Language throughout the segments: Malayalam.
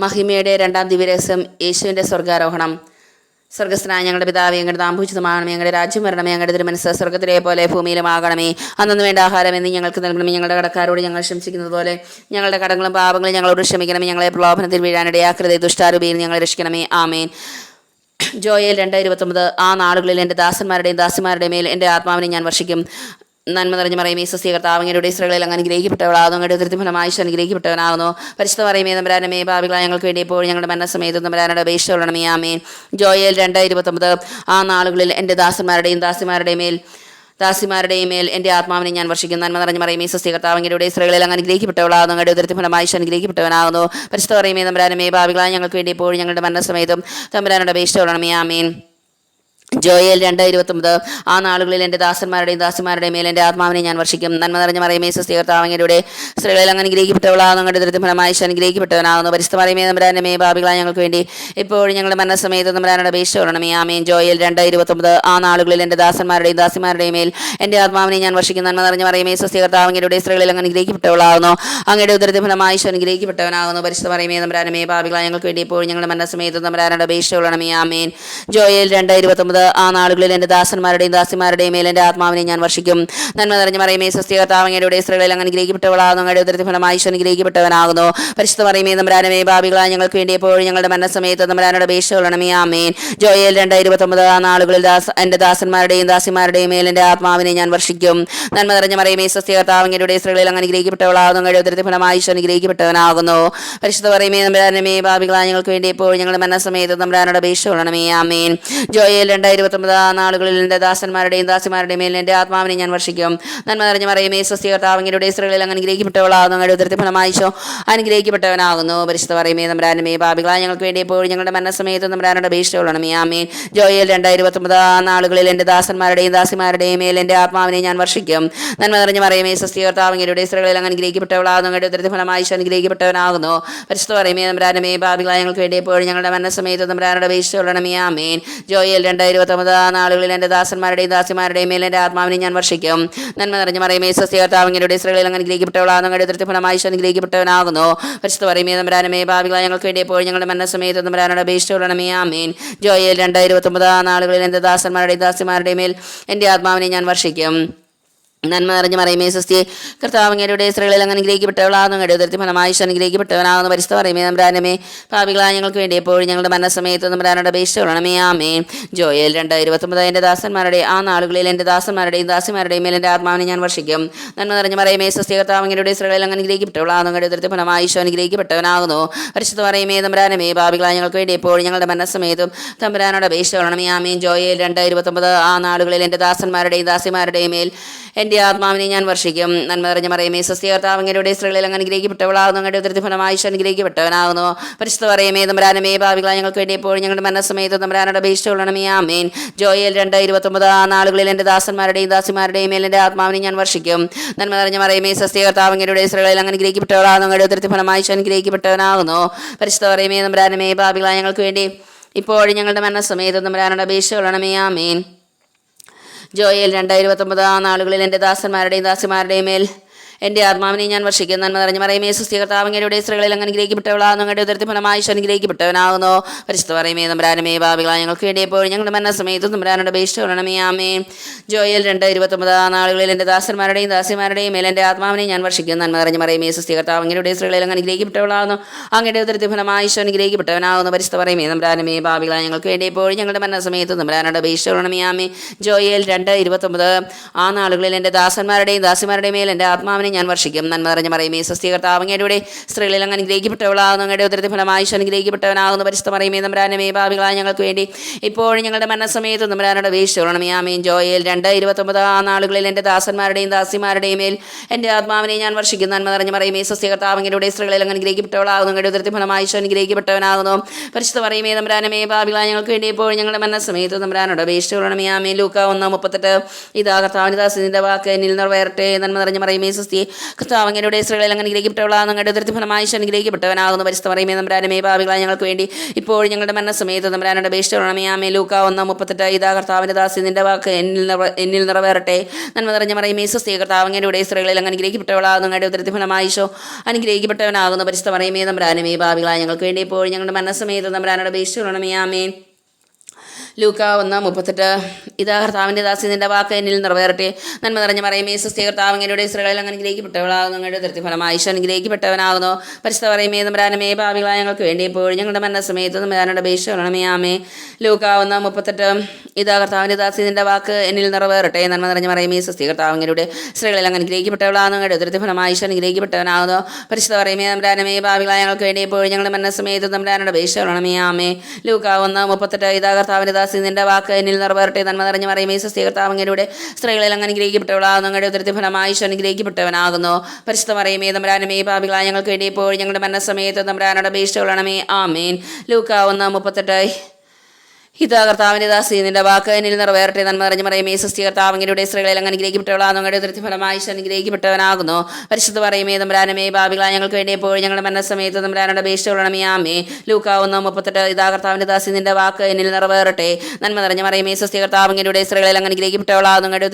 മഹിമയുടെ രണ്ടാം ദിവ്യരഹസ്യം യേശുവിന്റെ സ്വർഗാരോഹണം സ്വർഗസ്നായ ഞങ്ങളുടെ പിതാവ് ഞങ്ങളുടെ നാംഭൂഷിതമാകണമേ ഞങ്ങളുടെ രാജ്യം വരണമേ ഞങ്ങളുടെ തിരുമനസ് സ്വർഗത്തിലെ പോലെ ഭൂമിയിലും ആകണമേ. അന്നു വേണ്ട ആഹാരം എന്ന് ഞങ്ങൾക്ക് നൽകണമേ. ഞങ്ങളുടെ കടക്കാരോട് ഞങ്ങൾ ക്ഷമിക്കുന്നത് പോലെ ഞങ്ങളുടെ കടങ്ങളും പാപങ്ങളും ഞങ്ങളോട് ക്ഷമിക്കണമേ. ഞങ്ങളെ പ്രലോഭനത്തിൽ വീഴാനിടയാക്കരുതേ ദുഷ്ടാരൂപിയിൽ ഞങ്ങളെ രക്ഷിക്കണമേ. ആമേൻ. ജോയൽ രണ്ട് ഇരുപത്തൊമ്പത് ആ നാളുകളിൽ എന്റെ ദാസന്മാരുടെയും ദാസിമാരുടെയും മേൽ എന്റെ ആത്മാവിനെ ഞാൻ വർഷിക്കും. നന്മ നിറഞ്ഞു പറയും ഈ സസ്യ കർത്താവങ്ങളുടെ ഇസ്രകളിൽ അങ്ങ് അനുഗ്രഹിക്കപ്പെട്ടവളാകുന്നു. അങ്ങയുടെ ദൃത്തിഫലമായി അനുഗ്രഹിക്കപ്പെട്ടവനാകുന്നു. പരിശുദ്ധ പറയുമേ നമ്പരാനമേ ഭാവികളെ ഞങ്ങൾക്ക് വേണ്ടി എപ്പോഴും ഞങ്ങളുടെ മരണസമയത്ത് നമ്പരാനയുടെ അപേക്ഷ അപേക്ഷകളണമേ ആമേൻ. ജോയൽ രണ്ട് ഇരുപത്തൊമ്പത് ആ നാളുകളിൽ എന്റെ ദാസന്മാരുടെയും ദാസിമാരുടെയും മേൽ ദാസിമാരുടെയും മേൽ എന്റെ ആത്മാവിനെ ഞാൻ വർഷിക്കുന്നു. നന്മ നിറഞ്ഞു പറയുമേ ഈ സസ്യ കർത്താവങ്ങളുടെ ഇസ്രകളിൽ അങ്ങ് അനുഗ്രഹിക്കപ്പെട്ടവളാകുന്നു. അങ്ങയുടെ ദൃത്തിഫലമായി അനുഗ്രഹിക്കപ്പെട്ടവനാകുന്നു. പരിശുദ്ധ പറയുമേ നമ്പരാനമേ ഭാവികളായ ഞങ്ങൾക്ക് വേണ്ടി എപ്പോഴും ഞങ്ങളുടെ മനസ്സമേതും അപേക്ഷ കൊള്ളണമേ. ആമേൻ. ജോയൽ രണ്ട് ഇരുപത്തൊമ്പത്. ആ നാളുകളിൽ എന്റെ ദാസന്മാരുടെയും ദാസിമാരുടെയും മേൽ എന്റെ ആത്മാവിനെ ഞാൻ വർഷിക്കും. നന്മ നിറഞ്ഞ മറിയമേ സസ്യകർത്താവങ്ങളുടെ സ്ത്രീകളിൽ അങ്ങ് ദൃഢമായി ദൃത്തിഫലമായി അനുഗ്രഹിക്കപ്പെട്ടവനാകുന്നു. പരിസ്ഥ മറിയമേ നമ്പരാനമേ ബാബികളായ ഞങ്ങൾക്ക് വേണ്ടി ഇപ്പോഴും ഞങ്ങളുടെ മനസ്സമേത നമ്പരാനുടെ അപേക്ഷ കൊള്ളണമേ. ആമേൻ. ജോയൽ രണ്ട് ഇരുപത്തൊമ്പത്. ആ നാളുകളിൽ എന്റെ ദാസന്മാരുടെയും ദാസിമാരുടെയും മേൽ എന്റെ ആത്മാവിനെ ഞാൻ വർഷിക്കും. നന്മ നിറഞ്ഞ മറിയമേ സസ്യകർത്താവങ്ങളുടെ സ്ത്രീകളിൽ അങ്ങ് അനുഗ്രഹിക്കപ്പെട്ടവളാകുന്നു. അങ്ങയുടെ അനുഗ്രഹിക്കപ്പെട്ടവനാകുന്നു. പരിസ്ഥ മറിയമേ നമ്പരാനമേ ബാബികളായ ഞങ്ങൾക്ക് വേണ്ടി ഇപ്പോഴും ഞങ്ങളുടെ മനസ്സമേത നമ്പരാനുടെ അപേക്ഷ കൊള്ളണമേ. ആമേൻ. ജോയൽ രണ്ട് ഇരുപത്തൊമ്പത്. ആ നാളുകളിൽ എന്റെ ദാസന്മാരുടെയും ദാസിമാരുടെയും മേൽ എന്റെ ആത്മാവിനെ ഞാൻ വർഷിക്കും. നന്മ നിറഞ്ഞ മറിയമേ സസ്യകർത്താവങ്ങളുടെ സ്ത്രീകളിൽ അങ്ങനെ ഗ്രഹിക്കപ്പെട്ടവളാകുന്നു അങ്ങയുടെ ഉദരത്തിൽ ഫലമായി അനുഗ്രഹിക്കപ്പെട്ടവനാകുന്നു. പരിശുദ്ധ മറിയമേ നമ്പരാനമേ ഭാവികളായ ഞങ്ങൾക്ക് വേണ്ടി എപ്പോഴും ഞങ്ങളുടെ മനസ്സമയത്ത് നമ്പരാനോട് അപേക്ഷ കൊള്ളണമേ ആമേൻ. ജോയൽ രണ്ട് ഇരുപത്തൊമ്പത് ആ നാളുകളിൽ ദാസ എന്റെ ദാസന്മാരുടെയും ദാസിമാരുടെയും മേൽ എന്റെ ആത്മാവിനെ ഞാൻ വർഷിക്കും. നന്മ നിറഞ്ഞ മറിയമേ സസ്യകർത്താവങ്ങളുടെ സ്ത്രീകളിൽ അങ്ങനെ ഗ്രഹിക്കപ്പെട്ടവളാകുന്നു അങ്ങയുടെ ഉദരത്തിൽ ഫലമായി അനുഗ്രഹിക്കപ്പെട്ടവനാകുന്നു. പരിശുദ്ധ മറിയമേ നമ്പരാനമേ ഭാവികളായ ഞങ്ങൾക്ക് വേണ്ടി എപ്പോഴും ഞങ്ങളുടെ മനസ്സമയത്ത് നമ്പരാനോട് അപേക്ഷ കൊള്ളണമേ ആമേൻ. ജോയൽ രണ്ട് ഇരുപത്തൊമ്പത് നാളുകളിൽ എന്റെ ദാസന്മാരുടെയും ദാസിമാരുടെയും മേൽ എന്റെ ആത്മാവിനെ ഞാൻ വർഷിക്കും. നന്മ നിറഞ്ഞ മറിയമേ സ്വസ്തികർത്താവങ്ങളുടെ സ്ത്രീകളിൽ അങ്ങ് അനുഗ്രഹിക്കപ്പെട്ടവളാകുന്നു അങ്ങയുടെ ഉദരത്തിൽ ഫലമായിച്ചോ അനുഗ്രഹിക്കപ്പെട്ടവനാകുന്നു. പരിശുദ്ധ പറയുമേ നമ്പരാനമേ ബാബികളായ ഞങ്ങൾക്ക് വേണ്ടി എപ്പോഴും ഞങ്ങളുടെ മനസ്സമയത്ത് നമ്പരാനുടെ അപേക്ഷ കൊള്ളണമേ ആമേൻ. ജോയൽ രണ്ട് ഇരുപത്തൊമ്പത് നാളുകളിൽ എന്റെ ദാസന്മാരുടെയും ദാസിമാരുടെയും മേൽ എന്റെ ആത്മാവിനെ ഞാൻ വർഷിക്കും. നന്മ നിറഞ്ഞ മറിയമേ സ്വസ്തികർത്താവങ്ങളുടെ സ്ത്രീകളിൽ അങ്ങ് അനുഗ്രഹിക്കപ്പെട്ടവളാകുന്നു അങ്ങയുടെ ഉദരത്തിൽ ഫലമായിച്ചോ അനുഗ്രഹിക്കപ്പെട്ടവനാകുന്നു. പരിശുദ്ധ പറയുമേ നമ്പരാനമേ ബാബികളായ ഞങ്ങൾക്ക് വേണ്ടി എപ്പോഴും ഞങ്ങളുടെ മനസ്സമയത്ത് നമ്പരാനുടെ അപേക്ഷ കൊള്ളണമേ ആമേൻ. ജോയൽ രണ്ട് ഇരുപത്തൊമ്പത് നാളുകളിൽ എന്റെ ദാസന്മാരുടെയും ദാസിമാരുടെയും മേൽ എന്റെ ആത്മാവിനെ ഞാൻ വർഷിക്കും. നന്മ നിറഞ്ഞ മറിയമേ സസ്യകർത്താവങ്ങളുടെ സ്ത്രീകളിൽ അങ്ങനെ ഗ്രഹിക്കപ്പെട്ടവളാണ് അങ്ങയുടെ ഉദരത്തിൽ ഫലമായി അനുഗ്രഹിക്കപ്പെട്ടവനാകുന്നു. പരിശുദ്ധ പറയുമേ നമ്പരാനമേ ഭാവികളായ ഞങ്ങൾക്ക് വേണ്ടി എപ്പോഴും ഞങ്ങളുടെ സമയത്ത് അപേക്ഷ കൊള്ളണമേ. ആമേൻ. ജോയൽ രണ്ട് ഇരുപത്തൊമ്പതാം നാളുകളിൽ എന്റെ ദാസന്മാരുടെയും ദാസിമാരുടെയും മേൽ എന്റെ ആത്മാവിനെ ഞാൻ വർഷിക്കും. നന്മ നിറഞ്ഞ മറിയമേ സസ്തി കർത്താവങ്ങയുടെ സ്ത്രീകളിൽ അങ്ങ് അനുഗ്രഹിക്കപ്പെട്ടവളാകുന്നു. അങ്ങയുടെ ഉദരത്തിൽ ഫലമായി അനുഗ്രഹിക്കപ്പെട്ടവനാകുന്നു. പരിസ്ഥ പറയുമേ നമ്പ്രാനമേ ഭാവികളായ ഞങ്ങൾക്ക് വേണ്ടി എപ്പോഴും ഞങ്ങളുടെ മനസ്സമയത്ത് നമ്പ്രാനോട് അപേക്ഷ കൊള്ളണമേ. ആമേ ജോയൽ രണ്ട് ഇരുപത്തൊമ്പത് എന്റെ ദാസന്മാരുടെ ആ നാളുകളിൽ എന്റെ ദാസന്മാരുടെയും ദാസിമാരുടെയും മേൽ എന്റെ ആത്മാവിനെ ഞാൻ വർഷിക്കും. നന്മ നിറഞ്ഞ മറിയമേ സസ്തി കർത്താവങ്ങയുടെ സ്ത്രീകളിൽ അങ്ങ് അനുഗ്രഹിക്കപ്പെട്ടവളാകുന്നു. അങ്ങയുടെ ഉദരത്തിൽ ഫലമായി അനുഗ്രഹിക്കപ്പെട്ടവനാകുന്നു. പരിശുദ്ധ പറയുമേ നമ്പ്രാനമേ ഭാവികളായ ഞങ്ങൾക്ക് വേണ്ടി എപ്പോഴും ഞങ്ങളുടെ മനസ്സമേതും തമ്പുരാനോട് അപേക്ഷ കൊള്ളണമേ. ആമേ ജോയൽ രണ്ട് ഇരുപത്തൊമ്പത് ആ നാളുകളിൽ എന്റെ ദാസന്മാരുടെയും ദാസിമാരുടെയും മേൽ എന്റെ ആത്മാവിനെ ഞാൻ വർഷിക്കും. നന്മ നിറഞ്ഞ മറിയമേ സസ്യകർത്താവങ്ങളുടെ സ്ത്രീകളിൽ അങ്ങ് അനുഗ്രഹിക്കപ്പെട്ടവളാകുന്നു. അങ്ങയുടെ ഉദരത്തിൽ ഫലമായി അനുഗ്രഹിക്കപ്പെട്ടവനാകുന്നു. പരിശുദ്ധ പറയുമേ തമ്പരാനമേ ഭാവികളായ ഞങ്ങൾക്ക് വേണ്ടി എപ്പോഴും ഞങ്ങളുടെ മനസ്സമേത് തമ്പരാനോട് അപേക്ഷ കൊള്ളണമേ ആമേൻ. ജോയൽ രണ്ട് ഇരുപത്തൊമ്പത് ആ നാളുകളിൽ എന്റെ ദാസന്മാരുടെയും ദാസിമാരുടെയും മേൽ എന്റെ ആത്മാവിനെ ഞാൻ വർഷിക്കും. നന്മ നിറഞ്ഞ മറിയമേ സസ്യകർത്താവങ്ങളുടെ സ്ത്രീകളിൽ അങ്ങ് അനുഗ്രഹിക്കപ്പെട്ടവളാകുന്നു. അങ്ങയുടെ ഉദരത്തിൽ ഫലമായി അനുഗ്രഹിക്കപ്പെട്ടവനാകുന്നു. പരിശുദ്ധ പറയുമേ തമ്പരാനമേ ഭാവികളായ ഞങ്ങൾക്ക് വേണ്ടി ഇപ്പോഴും ഞങ്ങളുടെ മനസ്സമേത് തമ്പരാനോട് അപേക്ഷ കൊള്ളണമേ ആമേൻ. ജോയൽ രണ്ടായിരത്തി പത്തൊമ്പത് ആ നാളുകളിൽ എന്റെ ദാസന്മാരുടെയും ദാസിമാരുടെയും മേൽ എന്റെ ആത്മാവിനെ ഞാൻ വർഷിക്കുന്ന നന്മ നിറഞ്ഞ മറിയമേ സുസ്ഥികർത്താവങ്ങളുടെ സ്ത്രീകളിൽ അങ്ങ് അനുഗ്രഹിക്കപ്പെട്ടവളാകുന്നു അങ്ങയുടെ ഉദരത്തിൽ ഫലമായി അനുഗ്രഹിക്കപ്പെട്ടവനാകുന്നു പരിശുദ്ധ പറയുമേ നമ്പരാനമേ ഭാവികളായ ഞങ്ങൾക്ക് വേണ്ടി എപ്പോഴും ഞങ്ങളുടെ മനസ്സമയത്ത് നമ്പരാനുടെ ബേഷ്ട കൊള്ളണമേ ആമേ ജോയൽ രണ്ട് ഇരുപത്തൊമ്പത് നാളുകളിൽ എന്റെ ദാസന്മാരുടെയും ദാസിമാരുടെയും മേൽ എന്റെ ആത്മാവിനെ ഞാൻ വർഷിക്കുന്ന നന്മ നിറഞ്ഞ കർത്താവ് സുസ്ഥികർത്താവങ്ങളുടെ സ്ത്രീകളിൽ അങ്ങ് ഗ്രഹിക്കപ്പെട്ടവളാകുന്നു അങ്ങയുടെ ഉദരത്തിൽ ഫലമായി അനുഗ്രഹിക്കപ്പെട്ടവനാകുന്നു. പരിശുദ്ധ പറയുമേ നമ്പരാനമേ ഭാവികളായ ഞങ്ങൾക്ക് വേണ്ടി എപ്പോഴും ഞങ്ങളുടെ മനസ്സമയത്ത് നമ്പരാനുടെ ബേഷ്ട കൊള്ളണമേ ആമേ ജോയൽ രണ്ട് ഇരുപത്തൊമ്പത് ആ നാളുകളിൽ എന്റെ ദാസന്മാരുടെയും ദാസിമാരുടെയും മേൽ എന്റെ ആത്മാവിനെ ഞാൻ വർഷിക്കും. നന്മ നിറഞ്ഞ മറിയമേ സസ്യകർത്താവങ്ങയുടെ സ്ത്രീകളിൽ അങ്ങ് അനുഗ്രഹിക്കപ്പെട്ടവളാകുന്നു. അങ്ങയുടെ ഉദരത്തിൽ ഫലമായി അനുഗ്രഹിക്കപ്പെട്ടവനാകുന്നു. പരിശുദ്ധ മറിയമേ നമ്പരാനമേ ഭാവികളായ ഞങ്ങൾക്ക് വേണ്ടി ഇപ്പോഴും ഞങ്ങളുടെ മരണസമയത്ത് നമ്പരാനുടെ വേശ്യണമേ ആമേൻ. ജോയൽ രണ്ട് ഇരുപത്തൊമ്പത് ആ നാളുകളിൽ എന്റെ ദാസന്മാരുടെയും ദാസിമാരുടെയും മേൽ എന്റെ ആത്മാവിനെ ഞാൻ വർഷിക്കും. നന്മ നിറഞ്ഞ മറിയമേ സസ്യകർത്താവങ്ങയുടെ സ്ത്രീകളിൽ അങ്ങ് അനുഗ്രഹിക്കപ്പെട്ടവളാകുന്നു. അങ്ങയുടെ ഉദരത്തിൽ ഫലമായി അനുഗ്രഹിക്കപ്പെട്ടവനാകുന്നു. പരിശുദ്ധ മറിയമേ നമ്പരാനമേ ഭാവികളായ ഞങ്ങൾക്ക് വേണ്ടി ഇപ്പോഴും ഞങ്ങളുടെ മരണസമയത്ത് നമ്പരാനുടെ വേശ്യണമേ ആമേ ലൂക്ക ഒന്ന് മുപ്പത്തെട്ട്. ഇതാ കർത്താവിന്റെ ദാസിന്റെ വാക്ക് എന്നിൽ നിറവേറട്ടെ. നന്മ നിറഞ്ഞ മറിയമേ സസ്തിയെ കർത്താവ് അങ്ങനെയുടെ സ്ത്രീകളിൽ അങ്ങനെ ഗ്രഹിക്കപ്പെട്ടവളാണ്. അങ്ങയുടെ ഉദരത്തിൽ ഫലമായി അനുഗ്രഹിക്കപ്പെട്ടവനാകുന്നു പരിശുദ്ധ പറയുമേ നമ്പ്രാനമേ ഭാവികളായ ഞങ്ങൾക്ക് വേണ്ടി ഇപ്പോൾ ഞങ്ങളുടെ മരണസമയത്ത് നമ്പ്രാനുടെ അപേക്ഷിച്ചോളമേ ആമേ ലൂക്ക ഒന്ന് മുപ്പത്തെട്ട്. ഇതാ കർത്താവിന്റെ ദാസി നിന്റെ വാക്ക് എന്നിൽ എന്നിൽ നിറവേറട്ടെ. നന്മ നിറഞ്ഞ മറിയമേ കർത്താവ് അങ്ങനെയുടെ സ്ത്രീകളിൽ അങ്ങനെ ഗ്രഹിക്കപ്പെട്ടവളാണ് അങ്ങയുടെ ഉദരത്തിൽ ഫലമായി അനുഗ്രഹിക്കപ്പെട്ടവനാകുന്ന. പറയുമേ നമ്പ്രാനമേ ഭാവികളായ ഞങ്ങൾക്ക് വേണ്ടി ഇപ്പോൾ ഞങ്ങളുടെ മരണസമയത്ത് നമ്പ്രാനുടെ അപേക്ഷിച്ചോളമേ ആമേ ലൂക്ക ഒന്ന് മുപ്പത്തെട്ട്. ഇതാ കർത്താവിന്റെ ദാസി നിന്റെ വാക്ക് എന്നിൽ നിറവേറട്ടെ. നന്മ നിറഞ്ഞ പറയുമേ സുസ്ഥി കർത്താവ് അങ്ങയുടെ ഇസ്രകളിൽ അങ്ങനെ അനുഗ്രഹിക്കപ്പെട്ടവളാകുന്നു അങ്ങയുടെ തൃപ്തിഫലമായി ഈശോ അനുഗ്രഹിക്കപ്പെട്ടവനാകുന്നു പരിശുദ്ധ പറയുമേ നമ്പ്രാനമേ ഭാവികളായ ഞങ്ങൾക്ക് വേണ്ടി എപ്പോഴും ഞങ്ങളുടെ മരണസമയത്ത് നമ്പ്രാനുടെ വരണമേ ആമേ. ലൂക്ക ഒന്ന് മുപ്പത്തെട്ട്. ഇതാ കർത്താവിന്റെ ദാസി നിന്റെ വാക്ക് എന്നിൽ നിറവേറട്ടെ. നന്മ നിറഞ്ഞ പറയുമേ സുസ്ഥി കർത്താവ് അങ്ങയുടെ ഇസ്രകളിൽ അങ്ങനെ അനുഗ്രഹിക്കപ്പെട്ടവളാകുന്നു അങ്ങയുടെ തൃപ്തിഫലമായി ഈശോ അനുഗ്രഹിക്കപ്പെട്ടവനാകുന്നു പരിശുദ്ധ പറയുമേ നമ്പ്രാനമേ ഭാവികളായ ഞങ്ങൾക്ക് വേണ്ടി എപ്പോഴും ഞങ്ങളുടെ മരണസമയത്ത് നമ്പ്രാനുടെ വരണമേ ആമേ. ലൂക്ക ഒന്ന് മുപ്പത്തെട്ട്. ഇതാ കർത്താവിന്റെ ദാസി നിന്റെ വാക്ക് എന്നിൽ നിറവേറട്ടെ നന്മ നിറഞ്ഞ പറയുമേ സ്വസ്തി കർത്താവങ്ങയുടെ സ്ത്രീകളിൽ അങ്ങ് അനുഗ്രഹിക്കപ്പെട്ടവളാകുന്നു. അങ്ങയുടെ ഉദരത്തിൽ ഫലമായി ഈശോ അനുഗ്രഹിക്കപ്പെട്ടവനാകുന്നു. പരിശുദ്ധ പറയുമേ തമ്പ്രാനമേ പാപികളായ ഞങ്ങൾക്ക് വേണ്ടി ഇപ്പോൾ ഞങ്ങളുടെ മരണസമയത്ത് തമ്പ്രാനോട് അപേക്ഷിച്ചുകൊള്ളണമേ ആമേൻ. ലൂക്ക ഒന്ന് മുപ്പത്തെട്ട്. ഇതാ കർത്താവിന്റെ ദാസി നിന്റെ വാക്ക് എന്നിൽ നിറവേറട്ടെ. നന്മ നിറഞ്ഞ പറയുമേ സൃഷ്ടി കർത്താവങ്ങളുടെ സ്ത്രീകളിൽ അങ്ങ് അനുഗ്രഹിക്കപ്പെട്ടവളാണ് അങ്ങയുടെ ഈശോ അനുഗ്രഹിക്കപ്പെട്ടവനാകുന്നു. പരിശുദ്ധ പറയുമേ തമ്പരാനമേ ഭാവികളായ ഞങ്ങൾക്ക് വേണ്ടി എപ്പോഴും ഞങ്ങളുടെ മരണസമയത്ത് തമ്പ്രാനോട് അപേക്ഷിച്ചുകൊള്ളണമേ ആമേ ലൂക്ക ഒന്ന് മുപ്പത്തെട്ട് ഇതാ കർത്താവിന്റെ ദാസി നിന്റെ വാക്ക് എന്നിൽ നിറവേറട്ടെ. നന്മ നിറഞ്ഞ പറയുമേ സൃഷ്ടി കർത്താവങ്ങളുടെ സ്ത്രീകളിൽ അങ്ങ് അനുഗ്രഹിക്കപ്പെട്ടവളാകുന്നു അങ്ങയുടെ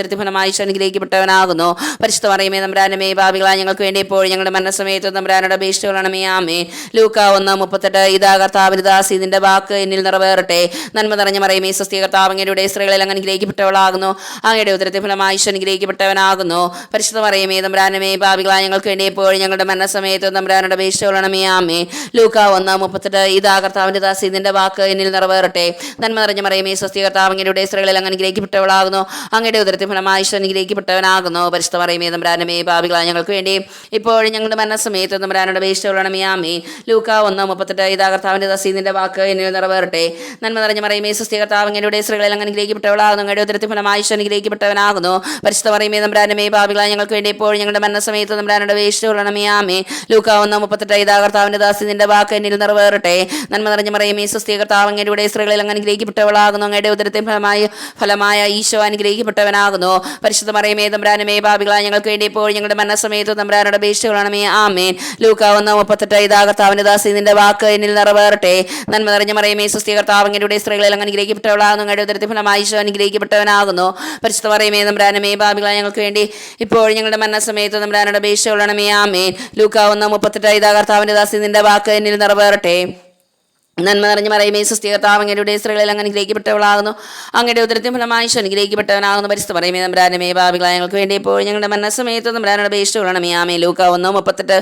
ഈശോ അനുഗ്രഹിക്കപ്പെട്ടവനാകുന്നു. പരിശുദ്ധ പറയുമേ തമ്പരാനമേ ഭാവികളായ ഞങ്ങൾക്ക് വേണ്ടി എപ്പോഴും ഞങ്ങളുടെ മരണസമയത്ത് തമ്പ്രാനോട് അപേക്ഷിച്ചുകൊള്ളണമേ ആമേ ലൂക്ക ഒന്ന് മുപ്പത്തെട്ട് ഇതാ കർത്താവിന്റെ ദാസി നിന്റെ വാക്ക് എന്നിൽ നിറവേറട്ടെ. നന്മ നിറഞ്ഞ മറിയമേ സ്വസ്തി കർത്താവ് അങ്ങയുടെ സ്ത്രീകളിൽ അങ്ങ് അനുഗ്രഹിക്കപ്പെട്ടവളാകുന്നു അങ്ങയുടെ ഉദരത്തെ ഫലമായി അനുഗ്രഹിക്കപ്പെട്ടവനാകുന്നു. പരിശുദ്ധ മറിയമേ തമ്പ്രാനമേ ഭാവികളായ ഞങ്ങൾക്ക് വേണ്ടി എപ്പോഴും ഞങ്ങളുടെ മരണസമയത്ത് തമ്പ്രാനുടെ അപേക്ഷിച്ചോളണമേ ആമേ ലൂക്ക ഒന്ന് മുപ്പത്തെട്ട് ഇതാ കർത്താവിന്റെ ദാസി ഇതിന്റെ വാക്ക് എന്നിൽ നിറവേറട്ടെ. നന്മ നിറഞ്ഞ മറിയമേ സ്വസ്തി കർത്താവ് അങ്ങയുടെ സ്ത്രീകളിൽ അങ്ങ് അനുഗ്രഹിക്കപ്പെട്ടവളാകുന്നു അങ്ങയുടെ ഉദരത്തെ ഫലമായി അനുഗ്രഹിക്കപ്പെട്ടവനാകുന്നു. പരിശുദ്ധ മറിയമേ തമ്പ്രാനമേ ഭാവികളായ ഞങ്ങൾക്ക് വേണ്ടി ഇപ്പോഴും ഞങ്ങളുടെ മരണസമയത്ത് തമ്പ്രാനുടെ അപേക്ഷിച്ചോളണമേ ആമേ ലൂക്ക ഒന്ന് മുപ്പത്തെട്ട് ഇതാ കർത്താവിന്റെ ദാസി ഇതിന്റെ വാക്ക് എന്നിൽ നിറവേറട്ടെ. നന്മ നിറഞ്ഞ മറിയമേ സ്വസ്തി കർത്താവ് അങ്ങയുടെ സ്ത്രീകളിൽ അങ്ങനെ ഗ്രഹിക്കപ്പെട്ടവളാകുന്നു അങ്ങയുടെ ഉദരത്തിൽ ഫലമായി അനുഗ്രഹിക്കപ്പെട്ടവനാകുന്നു. പരിശുദ്ധ പറയുമേ തമ്പ്രാനമേ പാപികളായ ഞങ്ങൾക്ക് വേണ്ടി ഇപ്പോൾ ഞങ്ങളുടെ മരണസമയത്ത് തമ്പ്രാനുടെ വേഷിച്ചുകൊള്ളണമേ ആമേ ലൂക്ക ഒന്ന് മുപ്പത്തെട്ട് ഇതാ കർത്താവിന്റെ ദാസി നിന്റെ വാക്ക് എന്നിൽ നിറവേറട്ടെ. നന്മ നിറഞ്ഞ മറിയമേ സ്വസ്തി കർത്താവ് അങ്ങയുടെ സ്ത്രീകളിൽ അങ്ങനെ ഗ്രഹിക്കപ്പെട്ടവളാകുന്നു അങ്ങയുടെ ഉദരത്തിൽ ഫലമായ ഫലമായ ഈശോ അനുഗ്രഹിക്കപ്പെട്ടവനാകുന്നു. പരിശുദ്ധ മറിയമേ തമ്പ്രാനമേ പാപികളായ ഞങ്ങൾക്ക് വേണ്ടി ഇപ്പോൾ ഞങ്ങളുടെ മരണസമയത്ത് തമ്പ്രാനുടെ വേഷിച്ചുകൊള്ളണമേ ആമേൻ. ലൂക്ക ഒന്ന് മുപ്പത്തെട്ട് ഇതാ കർത്താവിന്റെ ദാസി നിന്റെ വാക്ക് എന്നിൽ നിറവേറട്ടെ. നന്മ നിറഞ്ഞ മറിയമേ സ്വസ്തി കർത്താവ് അങ്ങയുടെ സ്ത്രീകളിൽ അങ്ങ് അനുഗ്രഹിക്കപ്പെട്ടവളാകുന്നു. അങ്ങയുടെ ഉദരത്തിൽ ഫലമായി ഈശോ അനുഗ്രഹിക്കപ്പെട്ടവനാകുന്നു. പരിശുദ്ധ പറയുമേ നമ്പ്രാനമേ ഭാവികളായ ഞങ്ങൾക്ക് വേണ്ടി ഇപ്പോൾ ഞങ്ങളുടെ മരണസമയത്ത് തമ്പ്രാനുടെ അപേക്ഷയുള്ളണമേ ആമേൻ. ലൂക്ക ഒന്ന് മുപ്പത്തെട്ട് ഇതാ കർത്താവിന്റെ ദാസി നിന്റെ വാക്ക് എന്നിൽ നിറവേറട്ടെ. നന്മ നിറഞ്ഞ മറയുമേ സുസ്ഥികർത്താവ് അങ്ങയുടെ സ്ത്രീകളിൽ അങ്ങ് അനുഗ്രഹിക്കപ്പെട്ടവളാകുന്നു. അങ്ങയുടെ ഉദരത്തിൽ ഫലമായി അനുഗ്രഹിക്കപ്പെട്ടവനാകുന്നു. പരിസ്ഥ പറയുമേ നമ്പ്രാനമേ ഭാവികളായ ഞങ്ങൾക്ക് വേണ്ടി ഇപ്പോൾ ഞങ്ങളുടെ മരണസമയത്ത് തമ്പ്രാനുടെ അപേക്ഷയുള്ളണമേ ആമേ ലൂക്ക ഒന്ന് മുപ്പത്തെട്ട്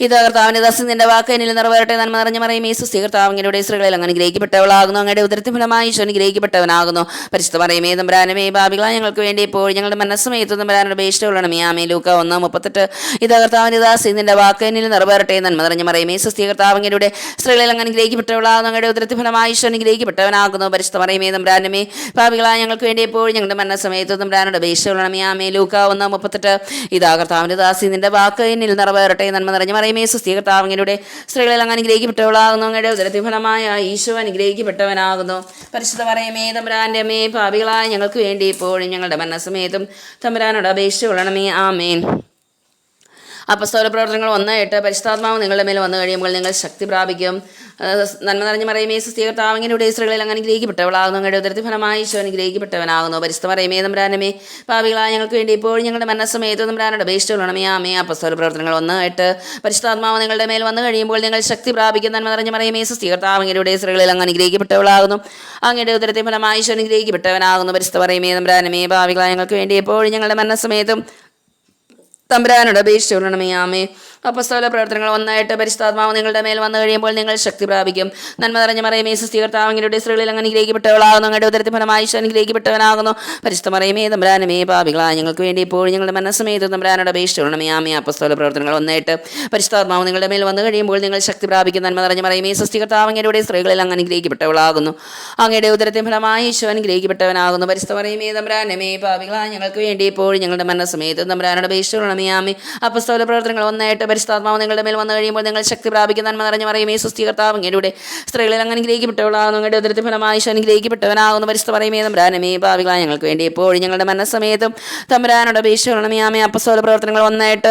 ഇത് കർത്താവിന്റെ ദാസൻ നിന്റെ വാക്ക് എന്നിൽ നിറവേറട്ടെ നന്മ നിറഞ്ഞ മറിയമേ സുസ്ഥി കർത്താവ് അങ്ങയുടെ സ്ത്രീകളിൽ അങ്ങനെ ഗ്രഹിക്കപ്പെട്ടവളാകുന്നു അങ്ങയുടെ ഉദരത്തിൽ ഫലമായി ഈശ്വരന് ഗ്രഹിക്കപ്പെട്ടവനാകുന്നു പരിശുദ്ധ മറിയമേ തമ്പരാനമേ ഭാവികളായ ഞങ്ങൾക്ക് വേണ്ടി ഇപ്പോൾ ഞങ്ങളുടെ മനസ്സമയത്ത് തമ്പരാനോട് അപേക്ഷയുള്ളണമേ ആമേ ലൂക്ക ഒന്ന് മുപ്പത്തെട്ട്. ഇത് കർത്താവിന്റെ ദാസൻ നിന്റെ വാക്ക് എന്നിൽ നിറവേറട്ടെ നന്മ നിറഞ്ഞ മറിയമേ സുസ്ഥി കർത്താവ് അങ്ങയുടെ സ്ത്രീകളിൽ അങ്ങനെ ഗ്രഹിക്കപ്പെട്ടവളാകുന്നു അങ്ങയുടെ ഉദരത്തിൽ ഫലമായി ഈശ്വരന് ഗ്രഹിക്കപ്പെട്ടവനാകുന്നു പരിശുദ്ധ മറിയമേ തമ്പരാനമേ പാപികളായ ഞങ്ങൾക്ക് വേണ്ടി ഇപ്പോൾ ഞങ്ങളുടെ മരണസമയത്ത് തമ്പരാനോട് അപേക്ഷയുള്ളണമേ ആമേ ലൂക്ക ഒന്ന് മുപ്പത്തെട്ട്. ഇതാ കർത്താവിന്റെ ദാസി നിന്റെ വാക്ക് എന്നിൽ നിറവേറട്ടെ നന്മ നിറഞ്ഞ മറിയമേ സുസ്ഥി കർത്താവ് അങ്ങയുടെ സ്ത്രീകളിൽ അങ്ങ് അനുഗ്രഹിക്കപ്പെട്ടവളാകുന്നു. അങ്ങയുടെ ഉദരതിഫലമായ ഫലമായ ഈശോ അനുഗ്രഹിക്കപ്പെട്ടവനാകുന്നു. പരിശുദ്ധ പറയമേ തമ്പുരാന്റെ അമ്മേ പാപികളായ ഞങ്ങൾക്ക് വേണ്ടി ഇപ്പോഴും ഞങ്ങളുടെ മരണസമയത്തും തമ്പുരാനോട് അപേക്ഷയുള്ളണമേ ആമേൻ. അപ്പസ്തോല പ്രവർത്തനങ്ങൾ ഒന്ന് പരിശുദ്ധാത്മാവ് നിങ്ങളുടെ മേൽ വന്നു കഴിയുമ്പോൾ നിങ്ങൾ ശക്തി പ്രാപിക്കും. നന്മ നിറഞ്ഞ മറിയമേ സുസ്ഥീകർത്താവങ്ങിയുടെ സ്ത്രീകളിൽ അങ്ങനെ ഗ്രഹിക്കപ്പെട്ടവളാകുന്നു. അങ്ങയുടെ ഉദരത്തിൽ ഫലമായി ഈശോ ഗ്രഹിക്കപ്പെട്ടവനാകുന്നു. പരിശുദ്ധ മറിയമേ നമ്പ്രാനമേ പാപികളായ ഞങ്ങൾക്ക് വേണ്ടി ഇപ്പോഴും ഞങ്ങളുടെ മനസ്സമയത്ത് നമ്പ്രാനോട് അപേക്ഷിച്ചുള്ളണമേ ആമേ. അപ്പസ്തോല പ്രവർത്തനങ്ങൾ ഒന്ന് പരിശുദ്ധാത്മാവ് നിങ്ങളുടെ മേൽ വന്നു കഴിയുമ്പോൾ നിങ്ങൾ ശക്തി പ്രാപിക്കും. നന്മ നിറഞ്ഞ മറിയമേ സുസ്ഥീകർത്താവങ്ങിയുടെ സ്ത്രീകളിൽ അങ്ങനെ ഗ്രഹിക്കപ്പെട്ടവളാകുന്നു. അങ്ങയുടെ ഉദരത്തിൽ ഫലമായി ഈശോ ഗ്രഹിക്കപ്പെട്ടവനാകുന്നു. പരിശുദ്ധ മറിയമേ നമ്പ്രാനമേ പാപികളായ ഞങ്ങൾക്ക് വേണ്ടി എപ്പോഴും ഞങ്ങളുടെ മനസ്സമയത്തും തമ്പുരാനോട് അപേക്ഷിച്ചുകൊള്ളണമേ ആമേ അപ്പസ്തോല പ്രവർത്തനങ്ങൾ ഒന്നായിട്ട് പരിശുദ്ധാത്മാവ് നിങ്ങളുടെ മേൽ വന്നു കഴിയുമ്പോൾ നിങ്ങൾ ശക്തി പ്രാപിക്കും. നന്മ നിറഞ്ഞ മറിയമേ സുസ്ഥീകർത്താവങ്ങളുടെ സ്ത്രീകളിൽ അങ്ങനെ ഗ്രഹിക്കപ്പെട്ടവളാകുന്നു അങ്ങയുടെ ഉദരത്തിൽ ഫലമായി ഈശോ ഗ്രഹിക്കപ്പെട്ടവനാകുന്നു പരിശുദ്ധ മറിയമേ തമ്പ്രാനമേ പാപികളായ ഞങ്ങൾക്ക് വേണ്ടി ഇപ്പോഴും ഞങ്ങളുടെ മനസ്സമേത് തമ്പ്രാനോട് അപേക്ഷിച്ചുകൊള്ളണമേ ആമേ അപ്പസ്തോല പ്രവർത്തനങ്ങൾ ഒന്നായിട്ട് പരിശുദ്ധാത്മാവ് നിങ്ങളുടെ മേൽ വന്നു കഴിയുമ്പോൾ നിങ്ങൾ ശക്തി പ്രാപിക്കും. നന്മ നിറഞ്ഞ മറിയമേ സുസ്ഥീകർത്താവങ്ങളുടെ സ്ത്രീകളിൽ അങ്ങനെ ഗ്രഹിക്കപ്പെട്ടവളാകുന്നു അങ്ങയുടെ ഉദരത്തിൽ ഫലമായി ഈശോ ഗ്രഹിക്കപ്പെട്ടവനാകുന്നു പരിശുദ്ധ മറിയമേ തമ്പ്രാനമേ പാപികളായ ഞങ്ങൾക്ക് വേണ്ടി ഇപ്പോഴും ഞങ്ങളുടെ മനസ്സമേത് തമ്പ്രാനോട് അപേക്ഷിച്ചുകൊള്ളണമേ ആമേ അപ്പസ്തോല പ്രവർത്തനങ്ങൾ ഒന്നായിട്ട് പരിശുദ്ധാത്മാവ് നിങ്ങളുടെ മേൽ വന്നു കഴിയുമ്പോൾ നിങ്ങൾ ശക്തി പ്രാപിക്കുന്ന നന്മ നിറഞ്ഞു പറയുമേ സുസ്ഥി കർത്താവ് അങ്ങയുടെ സ്ത്രീകളിൽ അങ്ങനെ ഗ്രഹിക്കപ്പെട്ടവളാകുന്നു നിങ്ങളുടെ ഉദരത്തിൽ ഫലമായി അനുഗ്രഹിക്കപ്പെട്ടവനാകുന്നു പരിശുദ്ധ പറയുമേ തമ്പ്രാനമേ ഭാവികളായ ഞങ്ങൾക്ക് വേണ്ടി എപ്പോഴും ഞങ്ങളുടെ മനസ്സമേതും തമ്പ്രാനോട് അപേക്ഷിക്കണമേ. ആമേ അപ്പസോല പ്രവർത്തനങ്ങൾ ഒന്നായിട്ട്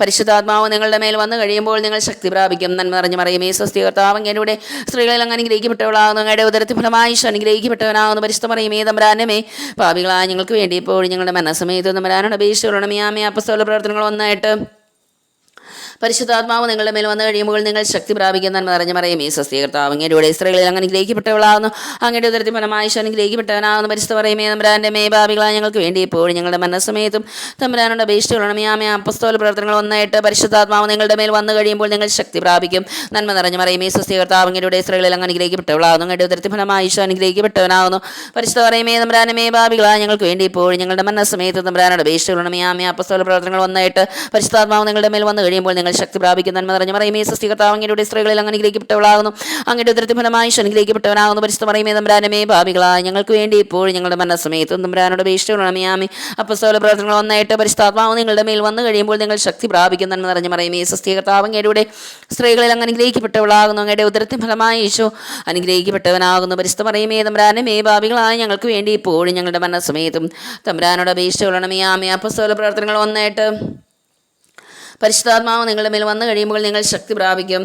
പരിശുദ്ധാത്മാവ് നിങ്ങളുടെ മേൽ വന്നു കഴിയുമ്പോൾ നിങ്ങൾ ശക്തി പ്രാപിക്കും. നന്മ നിറഞ്ഞു പറയുമേ സുസ്ഥി കർത്താവ് അങ്ങയുടെ സ്ത്രീകളിൽ അങ്ങനെ ഗ്രഹിക്കപ്പെട്ടവളാകുന്നു നിങ്ങളുടെ ഉദരത്തിൽ ഫലമായി അനുഗ്രഹിക്കപ്പെട്ടവനാകുന്നു പരിശുദ്ധ പറയുമേ തമ്പ്രാനമേ ഭാവികളായ ഞങ്ങൾക്ക് വേണ്ടി എപ്പോഴും ഞങ്ങളുടെ മനസ്സമേതും തമ്പ്രാനോട് അപേക്ഷിക്കണമേ. ആമേ അപ്പസോല പ്രവർത്തനങ്ങൾ ഒന്നായിട്ട് പരിശുദ്ധാത്മാവ് നിങ്ങളുടെ മേൽ വന്നു കഴിയുമ്പോൾ നിങ്ങൾ ശക്തി പ്രാപിക്കുന്ന നന്മ നിറഞ്ഞു പറയും ഈ സ്വസ്ഥീകർത്താവ് അങ്ങയുടെ സ്ത്രീകളിൽ അങ്ങനെ ഗ്രഹിക്കപ്പെട്ടവളാകുന്നു അങ്ങയുടെ ഉദരത്തിൽ ഫലമായി അനുഗ്രഹിക്കപ്പെട്ടവനാകുന്നു പരിശുദ്ധ പറയുമേ തമ്പുരാന്റെ മേ ഭാവികളായ ഞങ്ങൾക്ക് വേണ്ടി ഇപ്പോഴും ഞങ്ങളുടെ മനസ്സമേതും തമ്പുരാനോട് അപേക്ഷിച്ചുകൊള്ളണം. ആമേ അപ്പസ്തോല പ്രവർത്തനങ്ങൾ ഒന്നായിട്ട് പരിശുദ്ധാത്മാവ് നിങ്ങളുടെ മേൽ വന്നു കഴിയുമ്പോൾ നിങ്ങൾ ശക്തി പ്രാപിക്കും. നന്മ നിറഞ്ഞു പറയും ഈ സ്വസ്ഥീകർത്താവ് അങ്ങയുടെ സ്ത്രീകളിൽ അങ്ങനെ ഗ്രഹിക്കപ്പെട്ടവളാകുന്നു അങ്ങയുടെ ഉദരത്തിൽ ഫലമായി അനുഗ്രഹിക്കപ്പെട്ടവനാകുന്നു പരിശുദ്ധ പറയുമേ തമ്പുരാന്റെ മേ ഭാവികളായ ഞങ്ങൾക്ക് വേണ്ടി ഇപ്പോഴും ഞങ്ങളുടെ മനസ്സമേതും തമ്പുരാനോട് അപേക്ഷിച്ചുകൊള്ളണം. ആമേ അപ്പസ്തോല പ്രവർത്തനങ്ങൾ ഒന്നായിട്ട് പരിശുദ്ധാത്മാവ് നിങ്ങളുടെ മേൽ വന്നു കഴിയുമ്പോൾ നിങ്ങൾ ശക്തി പ്രാപിക്കുന്ന നന്മ നിറഞ്ഞു പറയുമേ സ്വസ്ഥീകർത്താവ് അങ്ങയുടെ സ്ത്രീകളിൽ അങ്ങനെ ഗ്രഹിക്കപ്പെട്ടവളാകുന്നു അങ്ങയുടെ ഉദരത്തിൽ ഫലമായി അനുഗ്രഹിക്കപ്പെട്ടവനാകുന്നു. പരിശുദ്ധ പറയുമേ തമ്പരാനമേ ഭാവികളായ ഞങ്ങൾക്ക് വേണ്ടി ഇപ്പോഴും ഞങ്ങളുടെ മനസ്സമേതും തമ്പുരാനോട് അപേക്ഷിച്ചുകൊള്ളണമേ അപ്പസ്തോല പ്രവർത്തനങ്ങൾ ഒന്നായിട്ട് പരിശുദ്ധാത്മാവ് നിങ്ങളുടെ മേൽ വന്നു കഴിയുമ്പോൾ നിങ്ങൾ ശക്തി പ്രാപിക്കുന്ന നന്മ നിറഞ്ഞു പറയുമേ സ്വസ്ഥീകർത്താവ് അങ്ങയുടെ സ്ത്രീകളിൽ അങ്ങനെ ഗ്രഹിക്കപ്പെട്ടവളാകുന്നു അങ്ങയുടെ ഉദരത്തിൽ ഫലമായി യേശു അനുഗ്രഹിക്കപ്പെട്ടവനാകുന്നു. പരിശുദ്ധ പറയുമേ തമ്പരാനമേ ഭാവികളായ ഞങ്ങൾക്ക് വേണ്ടി ഇപ്പോഴും ഞങ്ങളുടെ മനസ്സമേതും തമ്പരാനോട് അപേക്ഷിച്ചുകൊള്ളണമേ ആമേ അപ്പസ്തോല പ്രവർത്തനങ്ങൾ ഒന്നായിട്ട് പരിശുദ്ധാത്മാവ് നിങ്ങളുടെ മേൽ വന്നു കഴിയുമ്പോൾ നിങ്ങൾ ശക്തി പ്രാപിക്കും.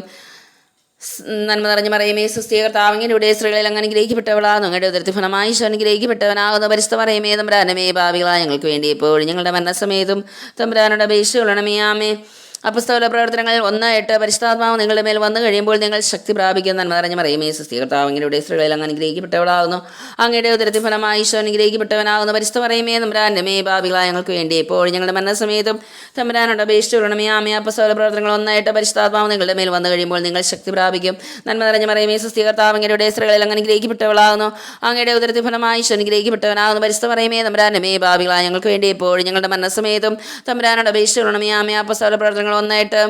നന്മ നിറഞ്ഞു പറയുമേ സുസ്ഥീകർത്താവങ്ങിലൂടെ സ്ത്രീകളിൽ അങ്ങനെ ഗ്രഹിക്കപ്പെട്ടവളാകുന്നു അങ്ങയുടെ ഉദരത്തിൽ ഫലമായി ഗ്രഹിക്കപ്പെട്ടവനാകുന്ന പരിസ്ഥ പറയുമേ തമ്പുരാനമേ ഭാവികളായ ഞങ്ങൾക്ക് വേണ്ടി എപ്പോഴും ഞങ്ങളുടെ മരണസമേതും തമ്പുരാനുടെ അപേക്ഷ കൊള്ളണമേ. ആമേ അപ്പസ്തോല പ്രവർത്തനങ്ങൾ എട്ട് പരിശുദ്ധാത്മാവ് നിങ്ങളുടെ മേൽ വന്നു കഴിയുമ്പോൾ നിങ്ങൾ ശക്തി പ്രാപിക്കും നന്മ നിറഞ്ഞു പറയുമേ സുസ്ഥീകർത്താവ് അങ്ങയുടെ സ്ത്രീകളിൽ അങ്ങനെ അനുഗ്രഹിക്കപ്പെട്ടവളാകുന്നു. അങ്ങയുടെ ഉദരത്തിൽ ഫലമായി ഈശോ അനുഗ്രഹിക്കപ്പെട്ടവനാകുന്നു. പരിശുദ്ധ പറയുമേ തമ്പുരാന്റെ മേ ഭാവികളായ ഞങ്ങൾക്ക് വേണ്ടി ഇപ്പോൾ ഞങ്ങളുടെ മരണസമേതും തമ്പുരാനോട് അപേക്ഷിച്ചുകൊള്ളണമേ ആമേ അപ്പസ്തോല പ്രവർത്തനങ്ങൾ ഒന്നായിട്ട് പരിശുദ്ധാത്മാവ് നിങ്ങളുടെ മേൽ വന്നു കഴിയുമ്പോൾ നിങ്ങൾ ശക്തി പ്രാപിക്കും. നന്മ നിറഞ്ഞു പറയുമേ സുസ്ഥീകർത്താവ് അങ്ങയുടെ സ്ത്രീകളിൽ അങ്ങനെ അനുഗ്രഹിക്കപ്പെട്ടവളാകുന്നു. അങ്ങയുടെ ഉദരത്തിൽ ഫലമായി ഈശോ അനുഗ്രഹിക്കപ്പെട്ടവനാകുന്നു. പരിശുദ്ധ പറയുമേ തമ്പുരാന്റെ മേ ഭാവികളായ ഞങ്ങൾക്ക് വേണ്ടി ഇപ്പോൾ ഞങ്ങളുടെ മരണസമേതും തമ്പുരാനോട് അപേക്ഷിച്ചുകൊള്ളണമേ ആമേ അപ്പസ്തോല പ്രവർത്തനങ്ങൾ ഒന്നായിട്ട്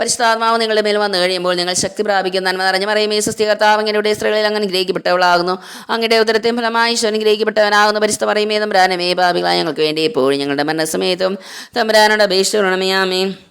പരിശുദ്ധാത്മാവ് നിങ്ങളുടെ മേൽ വന്നു കഴിയുമ്പോൾ നിങ്ങൾ ശക്തി പ്രാപിക്കും നന്മ നിറഞ്ഞു പറയും ഈ സ്വസ്തികർത്താവ് അങ്ങയുടെ സ്ത്രീകളിൽ അങ്ങനെ ഗ്രഹിക്കപ്പെട്ടവളാകുന്നു അങ്ങയുടെ ഉദരത്തെയും ഫലമായി ഈശ്വരൻ ഗ്രഹിക്കപ്പെട്ടവനാകുന്നു പരിശുദ്ധ പറയുമേ തമ്പരാനമേ ഭാവികളായ ഞങ്ങൾക്ക് വേണ്ടി എപ്പോഴും ഞങ്ങളുടെ മനസ്സമേതും തമ്പരാനോട് അപേക്ഷിച്ചു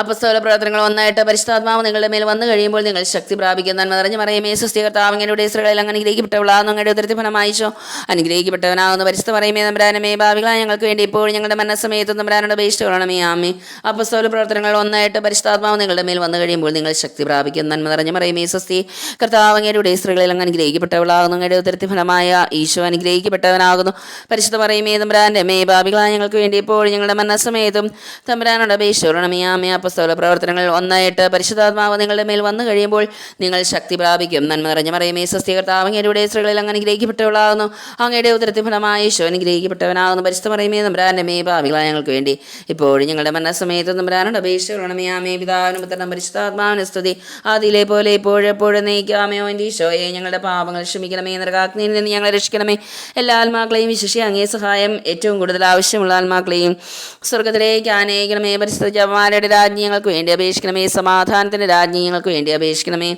അപ്പസ്തോല പ്രവർത്തനങ്ങൾ ഒന്നായിട്ട് പരിശുദ്ധാത്മാവ് നിങ്ങളുടെ മേൽ വന്നു കഴിയുമ്പോൾ നിങ്ങൾ ശക്തി പ്രാപിക്കുന്ന നന്മ നിറഞ്ഞു പറയുമേ സുസ്ഥീകർത്താവ് അങ്ങയുടെ സ്ത്രീകളിൽ അങ്ങനെ അനുഗ്രഹിക്കപ്പെട്ടവളാകുന്നു അങ്ങയുടെ ഉദരത്തിൽ ഫലമായിച്ചോ? അനുഗ്രഹിക്കപ്പെട്ടവനാകുന്നു. പരിശുദ്ധ പറയുമേ നമ്പരാനമേ ഭാവികളായ ഞങ്ങൾക്ക് വേണ്ടി ഇപ്പോഴും ഞങ്ങളുടെ മനസ്സമയത്ത് നമ്പരാനോട് അപേക്ഷിച്ച് കൊള്ളണമേ. ആമേ അപ്പസ്തോല പ്രവർത്തനങ്ങൾ ഒന്നായിട്ട് പരിശുദ്ധാത്മാവ് നിങ്ങളുടെ മേൽ വന്നു കഴിയുമ്പോൾ നിങ്ങൾ ശക്തി പ്രാപിക്കുന്ന നന്മ നിറഞ്ഞു പറയുമേ സ്വസ്തി കർത്താവ് അങ്ങയുടെ സ്ത്രീകളിൽ അങ്ങ് അനുഗ്രഹിക്കപ്പെട്ടവളാകുന്നു അങ്ങയുടെ ഉദരത്തിൽ ഫലമായ ഈശോ അനുഗ്രഹിക്കപ്പെട്ടവനാകുന്നു. പരിശുദ്ധ പറയുമേ തമ്പുരാന്റെ മേ ഭാവികളായ ഞങ്ങൾക്ക് വേണ്ടി ഇപ്പോഴും ഞങ്ങളുടെ മനസ്സമേതും തമ്പരാനോട് അപേക്ഷിച്ച് കൊള്ളണമേ. ആമേ അപ്പസ്തോല പ്രവർത്തനങ്ങൾ ഒന്നായിട്ട് പരിശുദ്ധാത്മാവ് നിങ്ങളുടെ മേൽ വന്നു കഴിയുമ്പോൾ നിങ്ങൾ ശക്തി പ്രാപിക്കും. നന്മ നിറഞ്ഞ പറയുമേ സ്വസ്ഥീകർത്താവ് അങ്ങയുടെ സ്ത്രീകളിൽ അങ്ങ് അനുഗ്രഹിക്കപ്പെട്ടവളാകുന്നു. അങ്ങയുടെ ഉദരത്തി ഫലമായ ഈശോ അനുഗ്രഹിക്കപ്പെട്ടവനാകുന്നു. പരിശുദ്ധ മറിയമേ നമ്പരാന്റെ ഭാവികളായ ഞങ്ങൾക്ക് വേണ്ടി. ഇപ്പോഴും ഞങ്ങളുടെ മനസ്സമേത്ത് നമ്പരാനോട് അപേക്ഷിക്കണമേ ആമേ പിതാവിനും പുത്രനും പരിശുദ്ധാത്മാവിന് സ്തുതി. ആദിയിലെ പോലെ ഇപ്പോഴെപ്പോഴും നയിക്കാമയോ എന്റെ ഈശോയെ ഞങ്ങളുടെ പാപങ്ങൾ ക്ഷമിക്കണമേ. നരകാഗ്നിയിൽ നിന്ന് ഞങ്ങളെ രക്ഷിക്കണമേ. എല്ലാ ആത്മാക്കളെയും വിശേഷി അങ്ങേ സഹായം ഏറ്റവും കൂടുതൽ ആവശ്യമുള്ള ആത്മാക്കളെയും സ്വർഗത്തിലേക്ക് ആനയിക്കണമേ. പരിശുദ്ധ ജവാനയുടെ രാജ്ഞി ഞങ്ങൾക്ക് വേണ്ടി അപേക്ഷിക്കണമേ. സമാധാനത്തിന്റെ രാജ്ഞി ഞങ്ങൾക്ക് വേണ്ടി അപേക്ഷിക്കണമേ.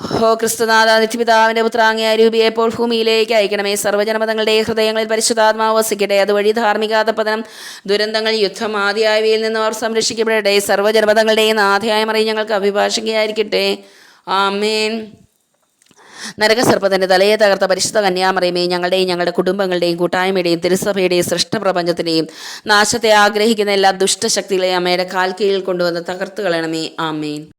ഹോ ക്രിസ്തുനാഥ നിത്യപിതാവിന്റെ പുത്രാങ്ങിയ രൂപിയെ ഇപ്പോൾ ഭൂമിയിലേക്ക് അയക്കണമേ. സർവജനപദങ്ങളുടെ ഹൃദയങ്ങളിൽ പരിശുദ്ധാത്മാവ് വസിക്കട്ടെ. അതുവഴി ധാർമ്മികാതപതനം ദുരന്തങ്ങൾ യുദ്ധം ആദ്യായവയിൽ നിന്ന് അവർ സംരക്ഷിക്കപ്പെടട്ടെ. സർവജനപദങ്ങളുടെയും നാഥയായ മറിയും ഞങ്ങൾക്ക് അഭിഭാഷകയായിരിക്കട്ടെ. ആമേൻ. നരകസർപ്പത്തിന്റെ തലയെ തകർത്ത പരിശുദ്ധ കന്യാമറിയമേ ഞങ്ങളുടെയും ഞങ്ങളുടെ കുടുംബങ്ങളുടെയും കൂട്ടായ്മയുടെയും തിരുസഭയുടെയും സൃഷ്ടപ്രപഞ്ചത്തിന്റെയും നാശത്തെ ആഗ്രഹിക്കുന്ന എല്ലാ ദുഷ്ടശക്തികളെയും അമ്മയുടെ കാൽക്കീഴിൽ കീഴിൽ കൊണ്ടുവന്ന് തകർത്തുകളയണമേ ആമേൻ.